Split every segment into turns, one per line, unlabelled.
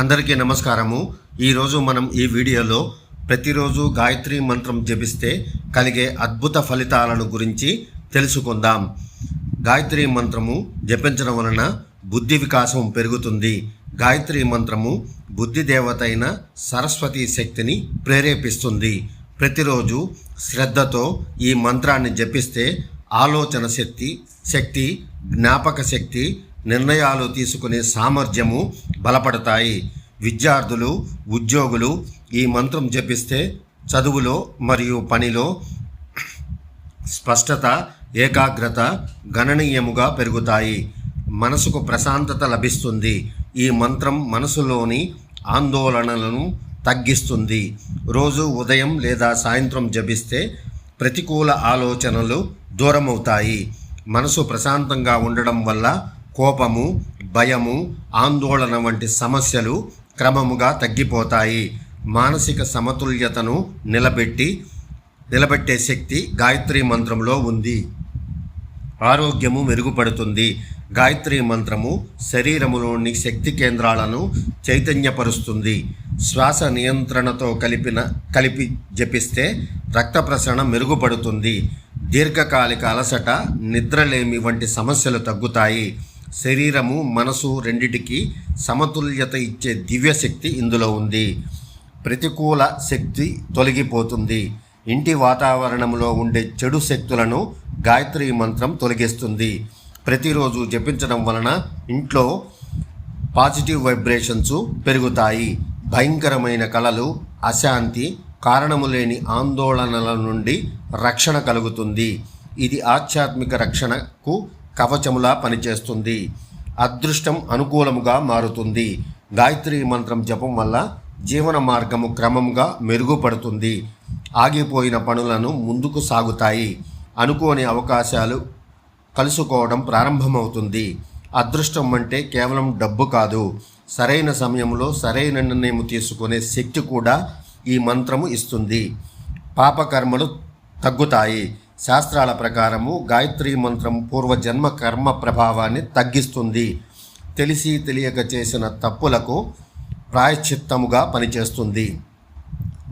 అందరికీ నమస్కారము. ఈరోజు మనం ఈ వీడియోలో ప్రతిరోజు గాయత్రి మంత్రం జపిస్తే కలిగే అద్భుత ఫలితాలను గురించి తెలుసుకుందాం. గాయత్రి మంత్రము జపించడం వలన బుద్ధి వికాసం పెరుగుతుంది. గాయత్రి మంత్రము బుద్ధి దేవత అయిన సరస్వతి శక్తిని ప్రేరేపిస్తుంది. ప్రతిరోజు శ్రద్ధతో ఈ మంత్రాన్ని జపిస్తే ఆలోచన శక్తి శక్తి జ్ఞాపక శక్తి నిర్ణయాలు తీసుకునే సామర్థ్యము బలపడతాయి. విద్యార్థులు ఉద్యోగులు ఈ మంత్రం జపిస్తే చదువులో మరియు పనిలో స్పష్టత ఏకాగ్రత గణనీయముగా పెరుగుతాయి. మనసుకు ప్రశాంతత లభిస్తుంది. ఈ మంత్రం మనసులోని ఆందోళనలను తగ్గిస్తుంది. రోజు ఉదయం లేదా సాయంత్రం జపిస్తే ప్రతికూల ఆలోచనలు దూరమవుతాయి. మనసు ప్రశాంతంగా ఉండడం వల్ల కోపము భయము ఆందోళన వంటి సమస్యలు క్రమముగా తగ్గిపోతాయి. మానసిక సమతుల్యతను నిలబెట్టి నిలబెట్టే శక్తి గాయత్రి మంత్రంలో ఉంది. ఆరోగ్యము మెరుగుపడుతుంది. గాయత్రి మంత్రము శరీరములోని శక్తి కేంద్రాలను చైతన్యపరుస్తుంది. శ్వాస నియంత్రణతో కలిపిన కలిపి జపిస్తే రక్త ప్రసరణ మెరుగుపడుతుంది. దీర్ఘకాలిక అలసట నిద్రలేమి వంటి సమస్యలు తగ్గుతాయి. శరీరము మనసు రెండిటికి సమతుల్యత ఇచ్చే దివ్యశక్తి ఇందులో ఉంది. ప్రతికూల శక్తి తొలగిపోతుంది. ఇంటి వాతావరణంలో ఉండే చెడు శక్తులను గాయత్రి మంత్రం తొలగిస్తుంది. ప్రతిరోజు జపించడం వలన ఇంట్లో పాజిటివ్ వైబ్రేషన్స్ పెరుగుతాయి. భయంకరమైన కళలు అశాంతి కారణము లేని ఆందోళనల నుండి రక్షణ కలుగుతుంది. ఇది ఆధ్యాత్మిక రక్షణకు కవచములా పనిచేస్తుంది. అదృష్టం అనుకూలముగా మారుతుంది. గాయత్రి మంత్రం జపం వల్ల జీవన మార్గము క్రమంగా మెరుగుపడుతుంది. ఆగిపోయిన పనులను ముందుకు సాగుతాయి. అనుకోని అవకాశాలు కలుసుకోవడం ప్రారంభమవుతుంది. అదృష్టం అంటే కేవలం డబ్బు కాదు. సరైన సమయంలో సరైన నిర్ణయం తీసుకునే శక్తి కూడా ఈ మంత్రము ఇస్తుంది. పాపకర్మలు తగ్గుతాయి. శాస్త్రాల ప్రకారము గాయత్రీ మంత్రం పూర్వజన్మ కర్మ ప్రభావాన్ని తగ్గిస్తుంది. తెలిసి తెలియక చేసిన తప్పులకు ప్రాయశ్చిత్తముగా పనిచేస్తుంది.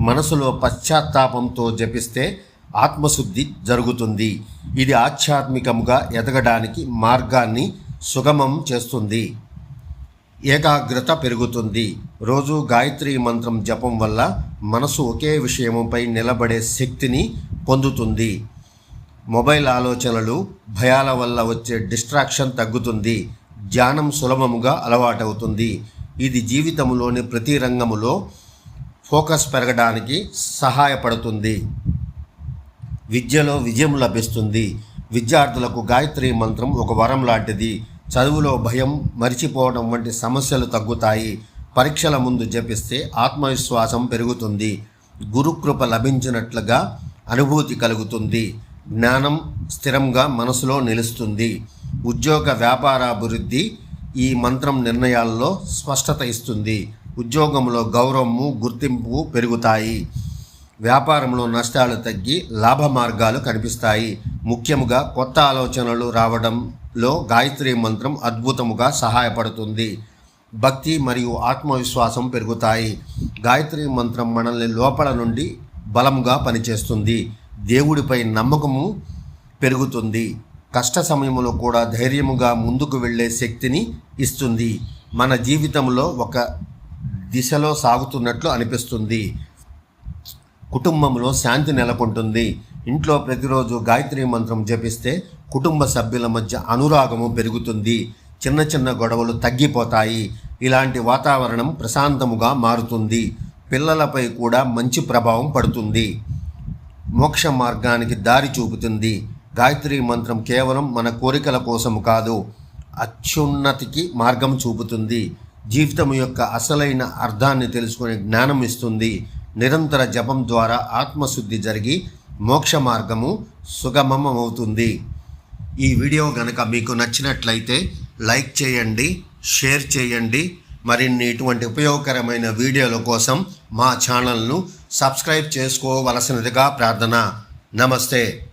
మనసులో పశ్చాత్తాపంతో జపిస్తే ఆత్మశుద్ధి జరుగుతుంది. ఇది ఆధ్యాత్మికముగా ఎదగడానికి మార్గాన్ని సుగమం చేస్తుంది. ఏకాగ్రత పెరుగుతుంది. రోజు గాయత్రి మంత్రం జపం వల్ల మనసు ఒకే విషయముపై నిలబడే శక్తిని పొందుతుంది. మొబైల్ ఆలోచనలు భయాల వల్ల వచ్చే డిస్ట్రాక్షన్ తగ్గుతుంది ధ్యానం సులభముగా అలవాటవుతుంది. ఇది జీవితంలోని ప్రతి రంగములో ఫోకస్ పెరగడానికి సహాయపడుతుంది. విద్యలో విజయం లభిస్తుంది. విద్యార్థులకు గాయత్రి మంత్రం ఒక వరం లాంటిది. చదువులో భయం మరిచిపోవడం వంటి సమస్యలు తగ్గుతాయి. పరీక్షల ముందు జపిస్తే ఆత్మవిశ్వాసం పెరుగుతుంది. గురుకృప లభించినట్లుగా అనుభూతి కలుగుతుంది. జ్ఞానం స్థిరంగా మనసులో నిలుస్తుంది. ఉద్యోగ వ్యాపారాభివృద్ధి ఈ మంత్రం నిర్ణయాల్లో స్పష్టత ఇస్తుంది. ఉద్యోగంలో గౌరవము గుర్తింపు పెరుగుతాయి. వ్యాపారంలో నష్టాలు తగ్గి లాభ మార్గాలు కనిపిస్తాయి. ముఖ్యముగా కొత్త ఆలోచనలు రావడంలో గాయత్రి మంత్రం అద్భుతముగా సహాయపడుతుంది. భక్తి మరియు ఆత్మవిశ్వాసం పెరుగుతాయి. గాయత్రి మంత్రం మనల్ని లోపల నుండి బలంగా పనిచేస్తుంది. దేవుడిపై నమ్మకము పెరుగుతుంది. కష్ట సమయంలో కూడా ధైర్యముగా ముందుకు వెళ్ళే శక్తిని ఇస్తుంది. మన జీవితంలో ఒక దిశలో సాగుతున్నట్లు అనిపిస్తుంది. కుటుంబంలో శాంతి నెలకొంటుంది. ఇంట్లో ప్రతిరోజు గాయత్రి మంత్రం జపిస్తే కుటుంబ సభ్యుల మధ్య అనురాగము పెరుగుతుంది. చిన్న చిన్న గొడవలు తగ్గిపోతాయి. ఇలాంటి వాతావరణం ప్రశాంతముగా మారుతుంది. పిల్లలపై కూడా మంచి ప్రభావం పడుతుంది. మోక్ష మార్గానికి దారి చూపుతుంది. గాయత్రి మంత్రం కేవలం మన కోరికల కోసం కాదు అత్యున్నతికి మార్గం చూపుతుంది. జీవితం యొక్క అసలైన అర్థాన్ని తెలుసుకునే జ్ఞానం ఇస్తుంది. నిరంతర జపం ద్వారా ఆత్మశుద్ధి జరిగి మోక్ష మార్గము సుగమమవుతుంది. ఈ వీడియో గనక మీకు నచ్చినట్లయితే లైక్ చేయండి షేర్ చేయండి. మరిన్ని ఇటువంటి ఉపయోగకరమైన వీడియోల కోసం మా ఛానల్ను సబ్స్క్రైబ్ చేసుకోవలసినదిగా ప్రార్థన. నమస్తే.